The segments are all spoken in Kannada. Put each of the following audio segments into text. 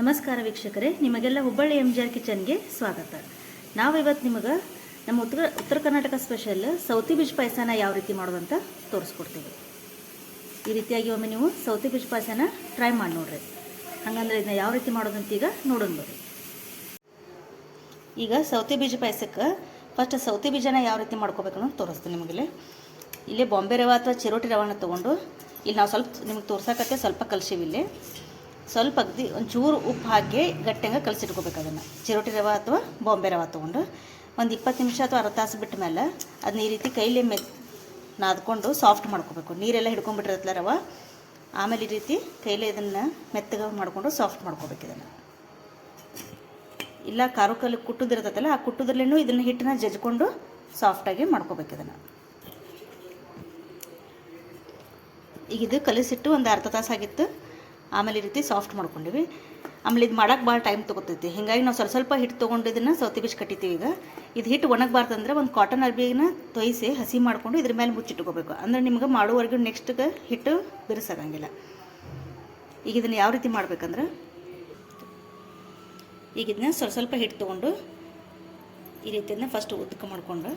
ನಮಸ್ಕಾರ ವೀಕ್ಷಕರೇ, ನಿಮಗೆಲ್ಲ ಹುಬ್ಬಳ್ಳಿ ಎಂ ಜಿ ಆರ್ ಕಿಚನ್ಗೆ ಸ್ವಾಗತ. ನಾವು ಇವತ್ತು ನಿಮಗೆ ನಮ್ಮ ಉತ್ತರ ಉತ್ತರ ಕರ್ನಾಟಕ ಸ್ಪೆಷಲ್ ಸೌತಿ ಬೀಜ ಪಾಯಸನ ಯಾವ ರೀತಿ ಮಾಡೋದಂತ ತೋರಿಸ್ಕೊಡ್ತೀವಿ. ಈ ರೀತಿಯಾಗಿ ಒಮ್ಮೆ ನೀವು ಸೌತಿ ಬೀಜ್ ಪಾಯಸನ ಟ್ರೈ ಮಾಡಿ ನೋಡ್ರಿ. ಹಂಗಂದ್ರೆ ಇದನ್ನ ಯಾವ ರೀತಿ ಮಾಡೋದಂತ ಈಗ ನೋಡೋಣ ಬರ್ರಿ ಈಗ ಸೌತೆ ಬೀಜ ಪಾಯಸಕ್ಕೆ ಫಸ್ಟ್ ಸೌತೆ ಬೀಜನ ಯಾವ ರೀತಿ ಮಾಡ್ಕೋಬೇಕು ಅನ್ನೋದು ತೋರಿಸ್ತೀನಿ ನಿಮಗಿಲ್ಲಿ. ಇಲ್ಲಿ ಬಾಂಬೆ ರವೆ ಅಥವಾ ಚಿರೋಟಿ ರವಾನ ತೊಗೊಂಡು, ಇಲ್ಲಿ ನಾವು ಸ್ವಲ್ಪ ನಿಮ್ಗೆ ತೋರ್ಸಕತ್ತೆ ಸ್ವಲ್ಪ ಕಲಸಿವಿ ಇಲ್ಲಿ. ಸ್ವಲ್ಪ ಅಗ್ದಿ ಒಂಚೂರು ಉಪ್ಪು ಹಾಕಿ ಗಟ್ಟಿಂಗ ಕಲಸಿಟ್ಕೋಬೇಕು ಅದನ್ನು. ಚಿರೋಟಿ ರವೆ ಅಥವಾ ಬಾಂಬೆ ರವೆ ತೊಗೊಂಡು ಒಂದು ಇಪ್ಪತ್ತು ನಿಮಿಷ ಅಥವಾ ಅರ್ಧ ತಾಸು ಬಿಟ್ಟ ಮೇಲೆ ಅದನ್ನ ಈ ರೀತಿ ಕೈಲಿ ಮೆ ನಾದ್ಕೊಂಡು ಸಾಫ್ಟ್ ಮಾಡ್ಕೋಬೇಕು. ನೀರೆಲ್ಲ ಹಿಡ್ಕೊಂಡ್ಬಿಟ್ಟಿರತ್ತಲ್ಲ ರವೆ, ಆಮೇಲೆ ಈ ರೀತಿ ಕೈಲೇ ಇದನ್ನು ಮೆತ್ತಗೆ ಮಾಡಿಕೊಂಡು ಸಾಫ್ಟ್ ಮಾಡ್ಕೋಬೇಕು ಇದನ್ನು. ಇಲ್ಲ ಖಾರ ಕಲ್ಲಿ ಕುಟ್ಟುದಿರ್ತೈತಲ್ಲ ಆ ಕುಟ್ಟುದ್ರಲ್ಲೂ ಇದನ್ನು ಹಿಟ್ಟನ್ನ ಜಜ್ಕೊಂಡು ಸಾಫ್ಟಾಗಿ ಮಾಡ್ಕೋಬೇಕು ಇದನ್ನು. ಈಗ ಇದು ಕಲಿಸಿಟ್ಟು ಒಂದು ಅರ್ಧ ತಾಸು ಆಗಿತ್ತು ಆಮೇಲೆ ಈ ರೀತಿ ಸಾಫ್ಟ್ ಮಾಡ್ಕೊಂಡಿವಿ. ಆಮೇಲೆ ಇದು ಮಾಡೋಕೆ ಭಾಳ ಟೈಮ್ ತೊಗೊತೈತಿ. ಹೀಗಾಗಿ ನಾವು ಸ್ವಲ್ಪ ಸ್ವಲ್ಪ ಹಿಟ್ಟು ತೊಗೊಂಡು ಇದನ್ನು ಸೌತಿ ಬೀಜ ಕಟ್ಟಿತೀವಿ ಈಗ. ಇದು ಹಿಟ್ಟು ಒಣಗಬಾರ್ದಂದ್ರೆ ಒಂದು ಕಾಟನ್ ಅರ್ಬಿನ ತೊಯಿಸಿ ಹಸಿ ಮಾಡಿಕೊಂಡು ಇದ್ರ ಮೇಲೆ ಮುಚ್ಚಿಟ್ಕೋಬೇಕು. ಅಂದ್ರೆ ನಿಮ್ಗೆ ಮಾಡುವವರೆಗೂ ನೆಕ್ಸ್ಟ್ಗೆ ಹಿಟ್ಟು ಬಿರುಸಾಗಂಗಿಲ್ಲ. ಈಗ ಇದನ್ನು ಯಾವ ರೀತಿ ಮಾಡ್ಬೇಕಂದ್ರೆ ಈಗ ಇದನ್ನ ಸ್ವಲ್ಪ ಸ್ವಲ್ಪ ಹಿಟ್ಟು ತೊಗೊಂಡು ಈ ರೀತಿಯನ್ನ ಫಸ್ಟ್ ಉದ್ದಕ ಮಾಡಿಕೊಂಡು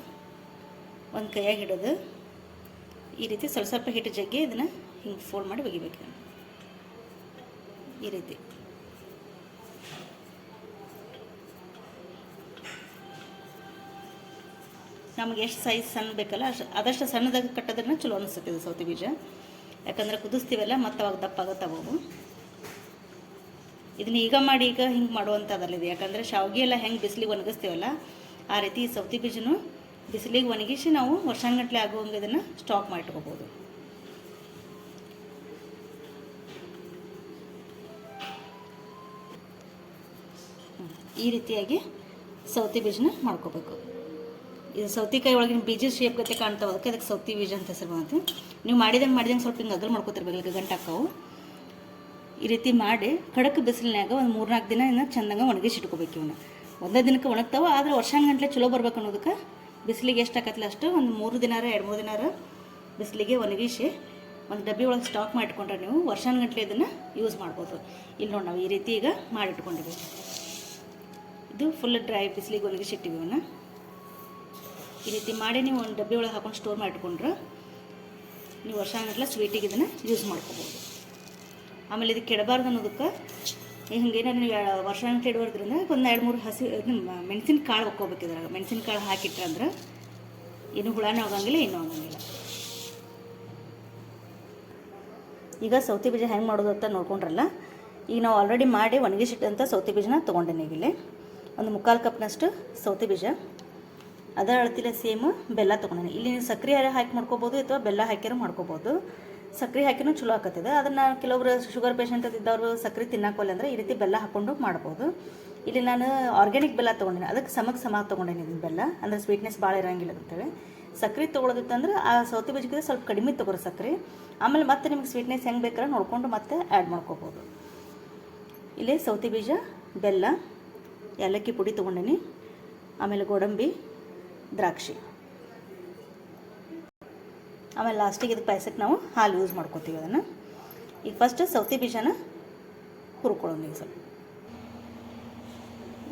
ಒಂದು ಕೈಯಾಗಿ ಹಿಡೋದು ಈ ರೀತಿ ಸ್ವಲ್ಪ ಸ್ವಲ್ಪ ಹಿಟ್ಟು ಜಗ್ಗಿ ಇದನ್ನು ಹಿಂಗೆ ಫೋಲ್ಡ್ ಮಾಡಿ ಒಗಿಬೇಕು. ಈ ರೀತಿ. ನಮ್ಗೆ ಎಷ್ಟು ಸೈಜ್ ಸಣ್ಣ ಬೇಕಲ್ಲ, ಅಷ್ಟು, ಆದಷ್ಟು ಸಣ್ಣದಾಗ ಕಟ್ಟೋದ್ರನ್ನ ಚಲೋ ಅನಿಸುತ್ತೆ ಇದು ಸೌತಿ ಬೀಜ. ಯಾಕಂದ್ರೆ ಕುದಿಸ್ತೀವಲ್ಲ, ಮತ್ತೆ ಅವಾಗ ದಪ್ಪ ಆಗುತ್ತೆ ಅವು ಇದನ್ನ ಈಗ ಮಾಡಿ ಈಗ ಹಿಂಗೆ ಮಾಡುವಂಥದ್ದಲ್ಲ ಇದು. ಯಾಕಂದರೆ ಶಾವಿಗೆ ಎಲ್ಲ ಹೆಂಗೆ ಬಿಸಿಲಿಗೆ ಒಣಗಿಸ್ತೀವಲ್ಲ, ಆ ರೀತಿ ಸೌತಿ ಬೀಜನು ಬಿಸಿಲಿಗೆ ಒಣಗಿಸಿ ನಾವು ವರ್ಷಾನುಗಟ್ಲೆ ಆಗುವಂಗೆ ಇದನ್ನು ಸ್ಟಾಕ್ ಮಾಡಿಟ್ಕೋಬೋದು. ಈ ರೀತಿಯಾಗಿ ಸೌತಿ ಬೀಜನ ಮಾಡ್ಕೋಬೇಕು. ಇದು ಸೌತಿಕಾಯಿ ಒಳಗಿನ ಬೀಜ ಶೇಪ್ ಗತೆ ಕಾಣ್ತಾವೆ. ಅದಕ್ಕೆ ಅದಕ್ಕೆ ಸೌತಿ ಬೀಜ ಅಂತ ಹೆಸರು ಬಂತು ನೀವು ಮಾಡಿದಂಗೆ ಮಾಡಿದಂಗೆ ಸ್ವಲ್ಪ ಹಿಂಗೆ ಅಗಲ್ ಮಾಡ್ಕೋತಿರ್ಬೇಕು ಈಗ ಗಂಟೆ ಹಾಕಾವು. ಈ ರೀತಿ ಮಾಡಿ ಖಡಕ್ ಬಿಸಿಲಿನಾಗ ಒಂದು ಮೂರ್ನಾಲ್ಕು ದಿನ ಇನ್ನು ಚೆಂದಂಗೆ ಒಣಗಿಸಿ ಇಟ್ಕೋಬೇಕು ಇವನ್ನ ಒಂದೇ ದಿನಕ್ಕೆ ಒಣಗ್ತಾವ, ಆದರೆ ವರ್ಷಾನುಗಂಟ್ಲೆ ಚಲೋ ಬರ್ಬೇಕು ಅನ್ನೋದಕ್ಕೆ ಬಿಸಿಲಿಗೆ ಎಷ್ಟು ಹಾಕತ್ತಲ್ಲ ಅಷ್ಟು ಒಂದು ಮೂರು ದಿನಾರ, ಎರಡು ಮೂರು ದಿನಾರ ಬಿಸಿಲಿಗೆ ಒಣಗಿಸಿ ಒಂದು ಡಬ್ಬಿ ಒಳಗೆ ಸ್ಟಾಕ್ ಮಾಡಿಟ್ಕೊಂಡ್ರೆ ನೀವು ವರ್ಷಾನುಗಂಟ್ಲೆ ಇದನ್ನು ಯೂಸ್ ಮಾಡ್ಬೋದು. ಇಲ್ಲಿ ನೋಡಿ ನಾವು ಈ ರೀತಿ ಈಗ ಮಾಡಿಟ್ಕೊಂಡಿವಿ. ಇದು ಫುಲ್ ಡ್ರೈ ಬಿಸಿಲಿಗೆ ಒಣಗಿಸಿ ಇಟ್ಟಿವಿ ಇವನ್ನ. ಈ ರೀತಿ ಮಾಡಿ ನೀವು ಒಂದು ಡಬ್ಬಿ ಒಳಗೆ ಹಾಕೊಂಡು ಸ್ಟೋರ್ ಮಾಡಿಟ್ಕೊಂಡ್ರೆ ನೀವು ವರ್ಷಾನುಗಟ್ಲೆ ಸ್ವೀಟಿಗೆ ಇದನ್ನು ಯೂಸ್ ಮಾಡ್ಕೋಬೋದು. ಆಮೇಲೆ ಇದು ಕೆಡಬಾರ್ದು ಅನ್ನೋದಕ್ಕೆ ಹಿಂಗೇನಾದ್ರು ನೀವು ವರ್ಷ ಅಂತ ಇಡುವುದ್ರಿಂದ ಒಂದು ಎರಡು, ಮೂರು ಹಸಿ ಮೆಣಸಿನ ಕಾಳು ಹಾಕ್ಕೋಬೇಕು ಇದ್ರಾಗ. ಮೆಣಸಿನ ಕಾಳು ಹಾಕಿಟ್ರೆ ಅಂದ್ರೆ ಏನು ಹುಳಾನೇ ಆಗಂಗಿಲ್ಲ ಏನೂ ಆಗಂಗಿಲ್ಲ. ಈಗ ಸೌತಿ ಬೀಜ ಹೆಂಗೆ ಮಾಡೋದು ಅಂತ ನೋಡ್ಕೊಂಡ್ರಲ್ಲ? ಈಗ ನಾವು ಆಲ್ರೆಡಿ ಮಾಡಿ ಒಣಗಿಸಿಟ್ಟಂಥ ಸೌತಿ ಬೀಜನ ತೊಗೊಂಡೇನೆ ಇಲ್ಲಿ. ಒಂದು ಮುಕ್ಕಾಲು ಕಪ್ನಷ್ಟು ಸೌತೆ ಬೀಜ. ಅದರ ಅಳತಿಲೆ ಸೇಮ್ ಬೆಲ್ಲ ತೊಗೊಂಡೇನೆ. ಇಲ್ಲಿ ನೀವು ಸಕ್ಕರೆ ಹಾಕಿ ಮಾಡ್ಕೋಬೋದು ಅಥವಾ ಬೆಲ್ಲ ಹಾಕಿರೋ ಮಾಡ್ಕೋಬೋದು. ಸಕ್ಕರೆ ಹಾಕಿನೂ ಚಲೋ ಆಕತ್ತದ. ಅದನ್ನು ಕೆಲವೊಬ್ರು ಶುಗರ್ ಪೇಷಂಟ್ ಇದ್ದವರು ಸಕ್ಕರೆ ತಿನ್ನಕ್ಕೋಲ್ಲ ಅಂದರೆ ಈ ರೀತಿ ಬೆಲ್ಲ ಹಾಕ್ಕೊಂಡು ಮಾಡ್ಬೋದು. ಇಲ್ಲಿ ನಾನು ಆರ್ಗ್ಯಾನಿಕ್ ಬೆಲ್ಲ ತೊಗೊಂಡಿನಿ. ಅದಕ್ಕೆ ಸಮಕ್ಕೆ ಸಮ ತೊಗೊಂಡೇನಿ ಇದನ್ನ ಬೆಲ್ಲ. ಅಂದರೆ ಸ್ವೀಟ್ನೆಸ್ ಭಾಳ ಇರೋಂಗಿಲ್ಲ ಅಂತೇಳಿ ಸಕ್ಕರೆ ತೊಗೊಳೋದಿತ್ತಂದ್ರೆ ಆ ಸೌತೆ ಬೀಜಕ್ಕೆ ಸ್ವಲ್ಪ ಕಡಿಮೆ ತೊಗೊರೋ ಸಕ್ಕರೆ ಆಮೇಲೆ ಮತ್ತೆ ನಿಮ್ಗೆ ಸ್ವೀಟ್ನೆಸ್ ಹೆಂಗೆ ಬೇಕಾದ್ರೆ ನೋಡಿಕೊಂಡು ಮತ್ತೆ ಆ್ಯಡ್ ಮಾಡ್ಕೋಬೋದು. ಇಲ್ಲಿ ಸೌತೆ ಬೀಜ, ಬೆಲ್ಲ ಏಲಕ್ಕಿ ಪುಡಿ ತೊಗೊಂಡೇನಿ, ಆಮೇಲೆ ಗೋಡಂಬಿ, ದ್ರಾಕ್ಷಿ. ಆಮೇಲೆ ಲಾಸ್ಟಿಗೆ ಇದಕ್ಕೆ ಪಾಯಸಕ್ಕೆ ನಾವು ಹಾಲು ಯೂಸ್ ಮಾಡ್ಕೋತೀವಿ ಅದನ್ನು. ಈಗ ಫಸ್ಟ್ ಸೌತೆ ಬೀಜನ ಹುರ್ಕೊಳ್ಳೋಣ ಈಗ ಸ್ವಲ್ಪ.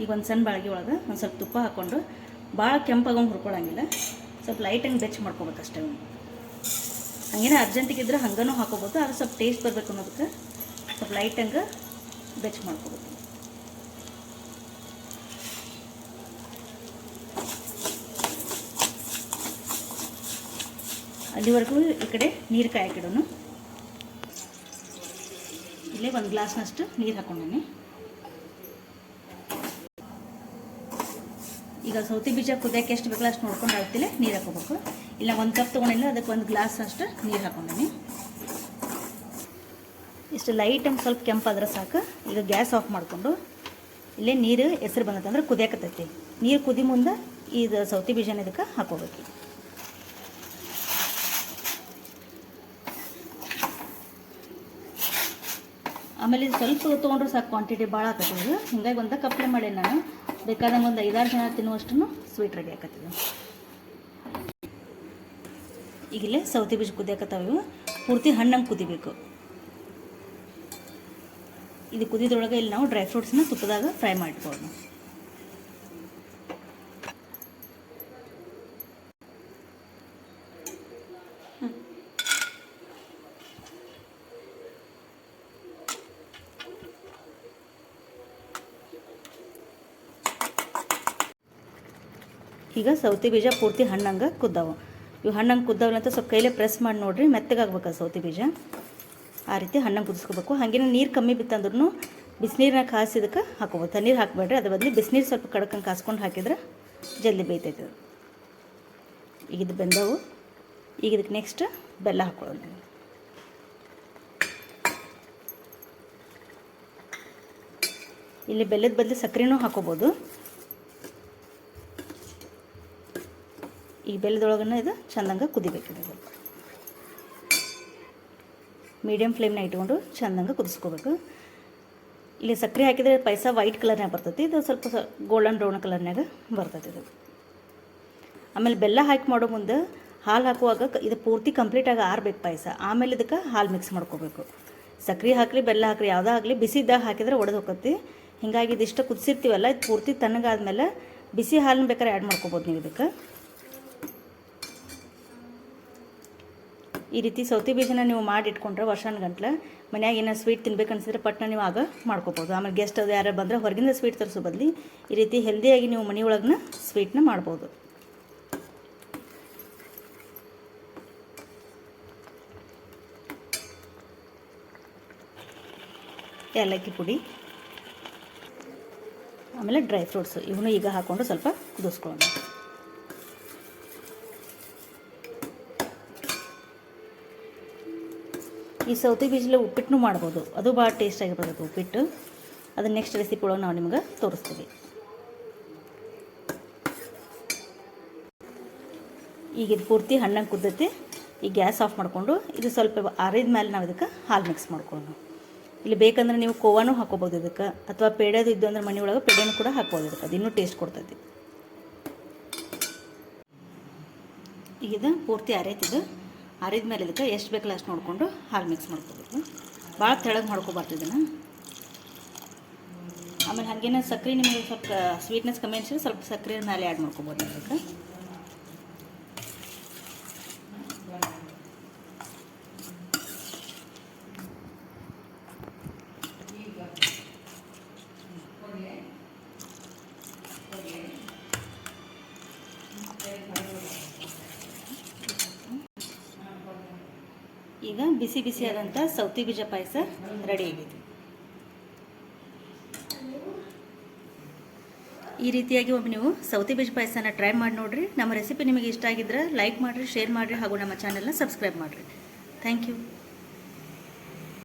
ಈಗ ಒಂದು ಸಣ್ಣ ಬಾಳಿಗೆ ಒಳಗೆ ಒಂದು ಸ್ವಲ್ಪ ತುಪ್ಪ ಹಾಕ್ಕೊಂಡು ಭಾಳ ಕೆಂಪಾಗೊಂಡು ಹುರ್ಕೊಳ್ಳೋಂಗಿಲ್ಲ ಸ್ವಲ್ಪ ಲೈಟಾಗಿ ಬೆಚ್ಚ ಮಾಡ್ಕೋಬೇಕಷ್ಟೇ ಅಷ್ಟೇ ಹಂಗೇನೆ ಅರ್ಜೆಂಟಿಗೆ ಇದ್ರೆ ಹಂಗನೂ ಹಾಕೋಬೋದು ಅದು ಸ್ವಲ್ಪ ಟೇಸ್ಟ್ ಬರಬೇಕು ಅನ್ನೋದಕ್ಕೆ ಸ್ವಲ್ಪ ಲೈಟಂಗೆ ಬೆಚ್ಚ ಮಾಡ್ಕೋಬೇಕು. ಅಲ್ಲಿವರೆಗೂ ಈ ಕಡೆ ನೀರು ಕಾಯಕ್ಕಿಡೋನು. ಇಲ್ಲೇ ಒಂದು ಗ್ಲಾಸ್ನಷ್ಟು ನೀರು ಹಾಕೊಂಡೇನೆ. ಈಗ ಸೌತಿ ಬೀಜ ಕುದಿಯಕ್ಕೆ ಎಷ್ಟು ಬೇಕಲ್ಲ ಅಷ್ಟು ನೋಡ್ಕೊಂಡು ಆಗ್ತಿಲ್ಲ ನೀರು ಹಾಕೋಬೇಕು ಇಲ್ಲ, ಒಂದು ಕಪ್ ತೊಗೊಂಡಿಲ್ಲ, ಅದಕ್ಕೆ ಒಂದು ಗ್ಲಾಸ್ ಅಷ್ಟು ನೀರು ಹಾಕೊಂಡೇನಿ. ಇಷ್ಟು ಲೈಟ್ ಒಂದು ಸ್ವಲ್ಪ ಕೆಂಪಾದ್ರೆ ಸಾಕು. ಈಗ ಗ್ಯಾಸ್ ಆಫ್ ಮಾಡಿಕೊಂಡು ಇಲ್ಲೇ ನೀರು ಹೆಸರು ಬಂದತ್ತಂದ್ರೆ ಕುದಿಯಾಕತ್ತೈತಿ. ನೀರು ಕುದಿ ಮುಂದೆ ಇದು ಸೌತಿ ಬೀಜನ ಇದಕ್ಕೆ ಹಾಕೋಬೇಕು ಆಮೇಲೆ ಇದು ಸ್ವಲ್ಪ ತೊಗೊಂಡ್ರೆ ಸಾಕು ಕ್ವಾಂಟಿಟಿ ಭಾಳ ಇದು. ಹಿಂಗಾಗಿ ಒಂದು ಕಪ್ಲೆ ಮಾಡಿ ನಾನು. ಬೇಕಾದಂಗೆ ಒಂದು ಐದಾರು ಜನ ತಿನ್ನುವಷ್ಟು ಸ್ವೀಟ್ ರೆಡಿ ಆಕತ್ತಿದೆ ಈಗಿಲ್ಲೇ ಸೌತೆ ಬೀಜ ಕುದಿಯಾಕತ್ತವೆ ಇವು. ಪೂರ್ತಿ ಹಣ್ಣಂಗೆ ಕುದಿಬೇಕು. ಇದು ಕುದಿದ್ರೊಳಗೆ ಇಲ್ಲಿ ನಾವು ಡ್ರೈ ಫ್ರೂಟ್ಸ್ನ ತುಪ್ಪದಾಗ ಫ್ರೈ ಮಾಡಿಟ್ಕೊಳ್ಳೋಣ ಈಗ ಸೌತಿ ಬೀಜ ಪೂರ್ತಿ ಹಣ್ಣಂಗೆ ಕುದ್ದಾವ. ಇವು ಹಣ್ಣಂಗೆ ಕುದ್ದಾವಲ್ಲ ಅಂತ ಸ್ವಲ್ಪ ಕೈಲೇ ಪ್ರೆಸ್ ಮಾಡಿ ನೋಡ್ರಿ, ಮೆತ್ತಗಾಗ್ಬೇಕು ಸೌತೆ ಬೀಜ. ಆ ರೀತಿ ಹಣ್ಣಂಗೆ ಕುದಿಸ್ಕೋಬೇಕು. ಹಾಗೇನೆ ನೀರು ಕಮ್ಮಿ ಬಿತ್ತಂದ್ರೂ ಬಿಸಿನೀರನ್ನ ಕಾಸಿದಕ್ಕೆ ಹಾಕೋಬೋದು. ತಣ್ಣೀರು ಹಾಕಬೇಡ್ರಿ, ಅದ್ರ ಬದಲು ಬಿಸಿನೀರು ಸ್ವಲ್ಪ ಕಡಕಂಗೆ ಕಾಸ್ಕೊಂಡು ಹಾಕಿದ್ರೆ ಜಲ್ದಿ ಬೇಯ್ತೈತೆ ಅದು. ಈಗ ಇದು ಬೆಂದವು. ಈಗ ಇದಕ್ಕೆ ನೆಕ್ಸ್ಟ್ ಬೆಲ್ಲ ಹಾಕೊಳ್ಳೋಣ. ಇಲ್ಲಿ ಬೆಲ್ಲದ ಬದಲು ಸಕ್ಕರೆನೂ ಹಾಕೋಬೋದು. ಈ ಬೆಲ್ಲದೊಳಗನ ಇದು ಚಂದಂಗೆ ಕುದಿಬೇಕಿದೆ ಸ್ವಲ್ಪ ಮೀಡಿಯಮ್ ಫ್ಲೇಮ್ನ ಇಟ್ಕೊಂಡು ಚಂದಂಗೆ ಕುದಿಸ್ಕೋಬೇಕು. ಇಲ್ಲಿ ಸಕ್ಕರೆ ಹಾಕಿದರೆ ಪಾಯಸ ವೈಟ್ ಕಲರ್ನಾಗ ಬರ್ತೈತಿ, ಇದು ಸ್ವಲ್ಪ ಗೋಲ್ಡನ್ ಬ್ರೌನ್ ಕಲರ್ನಾಗ ಬರ್ತೈತಿ ಇದು. ಆಮೇಲೆ ಬೆಲ್ಲ ಹಾಕಿ ಮಾಡೋ ಮುಂದೆ ಹಾಲು ಹಾಕುವಾಗ ಇದು ಪೂರ್ತಿ ಕಂಪ್ಲೀಟಾಗಿ ಆರ್ಬೇಕು ಪಾಯಸ ಆಮೇಲೆ ಇದಕ್ಕೆ ಹಾಲು ಮಿಕ್ಸ್ ಮಾಡ್ಕೋಬೇಕು. ಸಕ್ಕರೆ ಹಾಕಲಿ, ಬೆಲ್ಲ ಹಾಕಲಿ, ಯಾವುದೇ ಆಗಲಿ ಬಿಸಿದಾಗ ಹಾಕಿದ್ರೆ ಒಡೆದು ಹೋಗತ್ತಿ ಹೀಗಾಗಿ ಇದಿಷ್ಟು ಕುದಿಸಿರ್ತೀವಲ್ಲ, ಇದು ಪೂರ್ತಿ ತಣ್ಣಗಾದ್ಮೇಲೆ ಬಿಸಿ ಹಾಲನ್ನ ಬೇಕಾದ್ರೆ ಆ್ಯಡ್ ಮಾಡ್ಕೋಬೋದು ನೀವು ಇದಕ್ಕೆ. ಈ ರೀತಿ ಸೌತಿ ಬೀಜನ ನೀವು ಮಾಡಿ ಇಟ್ಕೊಂಡ್ರೆ ವರ್ಷಾನ ಗಂಟ್ಲೆ ಮನ್ಯಾಗ ಏನೋ ಸ್ವೀಟ್ ತಿನ್ಬೇಕು ಅನ್ಸಿದ್ರೆ ಪಟ್ನ ನೀವು ಆಗ ಮಾಡ್ಕೋಬೋದು. ಆಮೇಲೆ ಗೆಸ್ಟ್ ಅದು ಯಾರು ಬಂದರೆ ಹೊರಗಿಂದ ಸ್ವೀಟ್ ತರಿಸೋ ಬದಲಿ ಈ ರೀತಿ ಹೆಲ್ದಿಯಾಗಿ ನೀವು ಮನೆಯೊಳಗನ ಸ್ವೀಟ್ನ ಮಾಡ್ಬೋದು. ಏಲಕ್ಕಿ ಪುಡಿ, ಆಮೇಲೆ ಡ್ರೈ ಫ್ರೂಟ್ಸು ಇವನು ಈಗ ಹಾಕ್ಕೊಂಡು ಸ್ವಲ್ಪ ಕುದಿಸ್ಕೊಳ್ಳೋಣ ಈ ಸೌತೆ ಬೀಜಲೆ ಉಪ್ಪಿಟ್ಟನ್ನು ಮಾಡ್ಬೋದು. ಅದು ಭಾಳ ಟೇಸ್ಟಾಗಿ ಬರ್ತೈತೆ ಉಪ್ಪಿಟ್ಟು. ಅದನ್ನ ನೆಕ್ಸ್ಟ್ ರೆಸಿಪಿ ಒಳಗೆ ನಾವು ನಿಮ್ಗೆ ತೋರಿಸ್ತೀವಿ. ಈಗ ಇದು ಪೂರ್ತಿ ಹಣ್ಣಂಗೆ ಕುದ್ದೈತಿ ಈ ಗ್ಯಾಸ್ ಆಫ್ ಮಾಡಿಕೊಂಡು ಇದು ಸ್ವಲ್ಪ ಆರಿದ ಮೇಲೆ ನಾವು ಇದಕ್ಕೆ ಹಾಲು ಮಿಕ್ಸ್ ಮಾಡ್ಕೊಳ್ಳೋಣ. ಇಲ್ಲಿ ಬೇಕಂದ್ರೆ ನೀವು ಕೋವಾನು ಹಾಕೋಬೋದು ಇದಕ್ಕೆ. ಅಥವಾ ಪೇಡೆದು ಇದ್ದು ಅಂದ್ರೆ ಮನೆ ಒಳಗೆ ಪೇಡೆನೂ ಕೂಡ ಹಾಕ್ಬೋದು ಇದಕ್ಕೆ. ಅದು ಇನ್ನೂ ಟೇಸ್ಟ್ ಕೊಡ್ತೈತಿ ಈಗ ಇದು ಪೂರ್ತಿ ಆರೈತಿದು ಆರಿದ ಮೇಲೆ ಇದಕ್ಕೆ ಎಷ್ಟು ಬೇಕಲ್ಲ ಅಷ್ಟು ನೋಡಿಕೊಂಡು ಹಾಲು ಮಿಕ್ಸ್ ಮಾಡ್ಕೋಬೇಕು. ಭಾಳ ತೆಳಗೆ ಮಾಡ್ಕೋಬಾರ್ದು ಆಮೇಲೆ ಹಾಗೇನೆ ಸಕ್ಕರೆ ನಿಮಗೆ ಸ್ವಲ್ಪ ಸ್ವೀಟ್ನೆಸ್ ಕಮ್ಮಿ ಅನ್ಸಿದ್ರೆ ಸ್ವಲ್ಪ ಸಕ್ಕರೆ ಮೇಲೆ ಆ್ಯಡ್ ಮಾಡ್ಕೋಬೋದು ಅದಕ್ಕೆ ಈಗ ಬಿಸಿ ಬಿಸಿಯಾದಂಥ ಸೌತಿ ಬೀಜ ಪಾಯಸ ರೆಡಿ ಆಗಿದೆ. ಈ ರೀತಿಯಾಗಿ ಒಮ್ಮೆ ನೀವು ಸೌತಿ ಬೀಜ ಪಾಯಸನ ಟ್ರೈ ಮಾಡಿ ನೋಡಿರಿ. ನಮ್ಮ ರೆಸಿಪಿ ನಿಮಗೆ ಇಷ್ಟ ಆಗಿದ್ರೆ ಲೈಕ್ ಮಾಡಿರಿ, ಶೇರ್ ಮಾಡಿರಿ ಹಾಗೂ ನಮ್ಮ ಚಾನೆಲ್ನ ಸಬ್ಸ್ಕ್ರೈಬ್ ಮಾಡಿರಿ. Thank you.